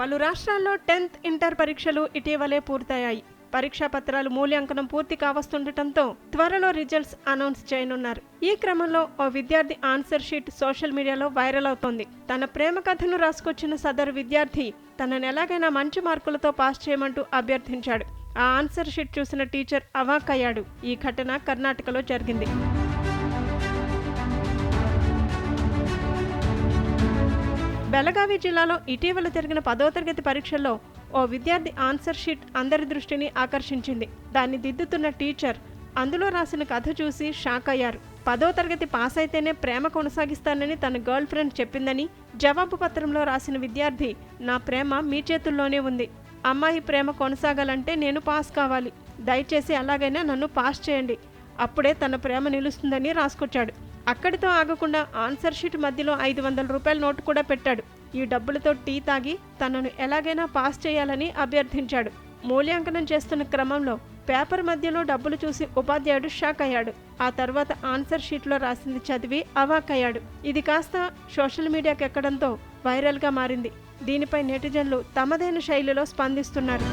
పలు రాష్ట్రాల్లో tenth inter పరీక్షలు ఇటీవలే పూర్తయ్యాయి. పరీక్షా పత్రాలు మూల్యాంకనం పూర్తి కావస్తుండటంతో త్వరలో రిజల్ట్స్ అనౌన్స్ చేయనున్నారు. ఈ క్రమంలో ఓ విద్యార్థి ఆన్సర్ షీట్ సోషల్ మీడియాలో వైరల్ అవుతోంది. తన ప్రేమ కథను రాసుకొచ్చిన సదరు విద్యార్థి తనను ఎలాగైనా మంచి మార్కులతో పాస్ చేయమంటూ అభ్యర్థించాడు. ఆ ఆన్సర్ షీట్ చూసిన టీచర్ అవాక్కయ్యాడు. ఈ ఘటన కర్ణాటకలో జరిగింది. బెలగావి జిల్లాలో ఇటీవల జరిగిన పదో తరగతి పరీక్షల్లో ఓ విద్యార్థి ఆన్సర్ షీట్ అందరి దృష్టిని ఆకర్షించింది. దాన్ని దిద్దుతున్న టీచర్ అందులో రాసిన కథ చూసి షాక్ అయ్యారు. పదో తరగతి పాస్ అయితేనే ప్రేమ కొనసాగిస్తానని తన గర్ల్ ఫ్రెండ్ చెప్పిందని జవాబు పత్రంలో రాసిన విద్యార్థి నా ప్రేమ మీ చేతుల్లోనే ఉంది. అమ్మాయి ప్రేమ కొనసాగాలంటే నేను పాస్ కావాలి. దయచేసి అలాగైనా నన్ను పాస్ చేయండి. అప్పుడే తన ప్రేమ నిలుస్తుందని రాసుకొచ్చాడు. అక్కడితో ఆగకుండా ఆన్సర్ షీట్ మధ్యలో ఐదు వందల రూపాయల నోటు కూడా పెట్టాడు. ఈ డబ్బులతో టీ తాగి తనను ఎలాగైనా పాస్ చేయాలని అభ్యర్థించాడు. మూల్యాంకనం చేస్తున్న క్రమంలో పేపర్ మధ్యలో డబ్బులు చూసి ఉపాధ్యాయుడు షాక్ అయ్యాడు. ఆ తర్వాత ఆన్సర్ షీట్లో రాసింది చదివి అవాక్కయ్యాడు ఇది కాస్త సోషల్ మీడియాకి ఎక్కడంతో వైరల్గా మారింది. దీనిపై నెటిజన్లు తమదైన శైలిలో స్పందిస్తున్నారు.